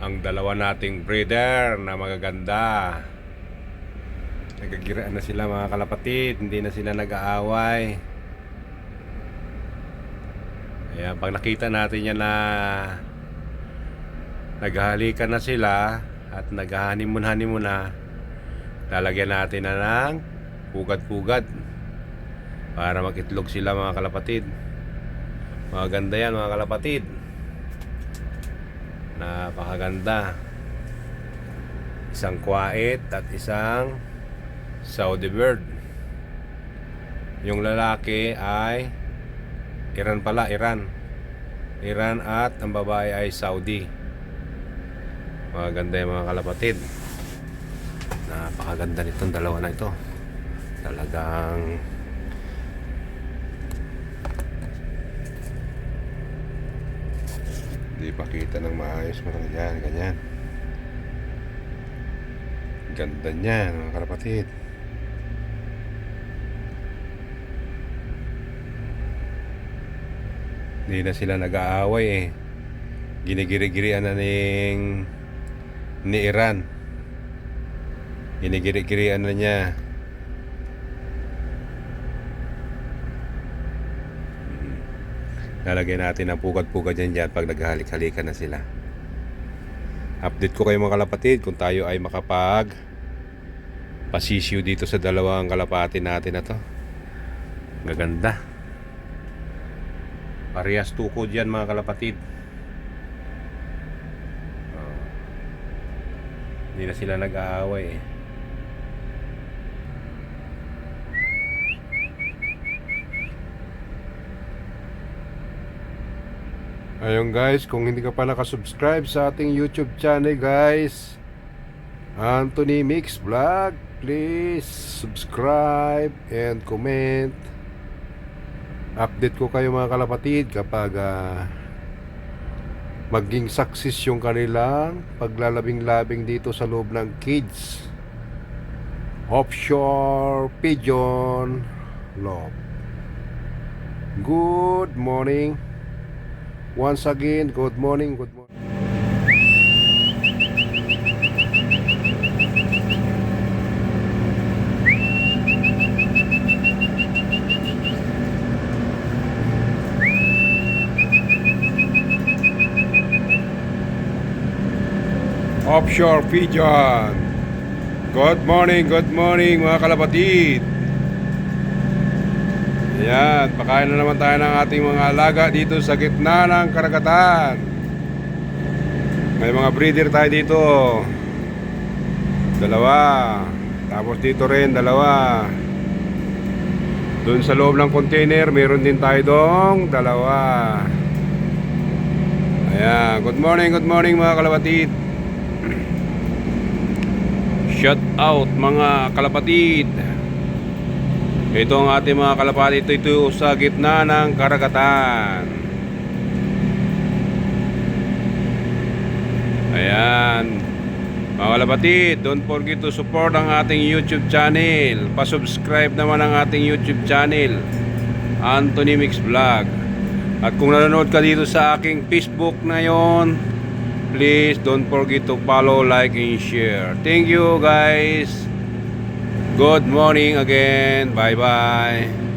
ang dalawa nating breeder na magaganda. Nagagiraan na sila mga kalapatid, hindi na sila nag-aaway. Ayan, pag nakita natin yan na naghahalikan na sila at naghahanimun-hanimun na, lalagyan natin na ng pugad-pugad para makitlog sila mga kalapatid. Maganda yan mga kalapatid. Napakaganda. Isang kwait at isang Saudi bird. Yung lalaki ay Iran pala, Iran. Iran at ang babae ay Saudi. Maganda yung mga kalapatid. Napakaganda nitong dalawa na ito. Talagang Hindi pakita ng maayos lang yan, ganyan. Ganda niyan, mga kalapatid. Hindi na sila nag-aaway eh. Ginigiri-girian na ning ni Iran. Ginigiri-girian na niya. Lalagay natin ang pugad-pugad dyan dyan pag naghahalik-halikan na sila. Update ko kayo mga kalapatid kung tayo ay makapag pasisyo dito sa dalawang kalapati natin na to. Gaganda. Parehas tukod yan mga kalapatid. Oh. Hindi na sila nag-aaway eh. Ayun guys, kung hindi ka pa nakasubscribe sa ating YouTube channel guys, Anthony Mix Vlog, please subscribe and comment. Update ko kayo mga kalapatid kapag ah, maging success yung kanilang paglalabing-labing dito sa loob ng kids. Offshore Pigeon Love. Good morning. Once again, good morning, good morning. Offshore Pigeon. Good morning, good morning mga kalapatid. Ayan, pakain na naman tayo ng ating mga alaga dito sa gitna ng karagatan. May mga breeder tayo dito. Dalawa. Tapos dito rin, dalawa. Doon sa loob ng container, meron din tayo dong dalawa. Ayan, good morning, good morning mga kalapatid. Shout out mga kalapatid. Ito ang ating mga kalapati. Ito, ito sa gitna ng karagatan. Ayan. Mga kalapatid, don't forget to support ang ating YouTube channel. Pa-subscribe naman ang ating YouTube channel. Anthony Mix Vlog. At kung nanonood ka dito sa aking Facebook na yon, please don't forget to follow, like, and share. Thank you guys. Good morning again. Bye bye.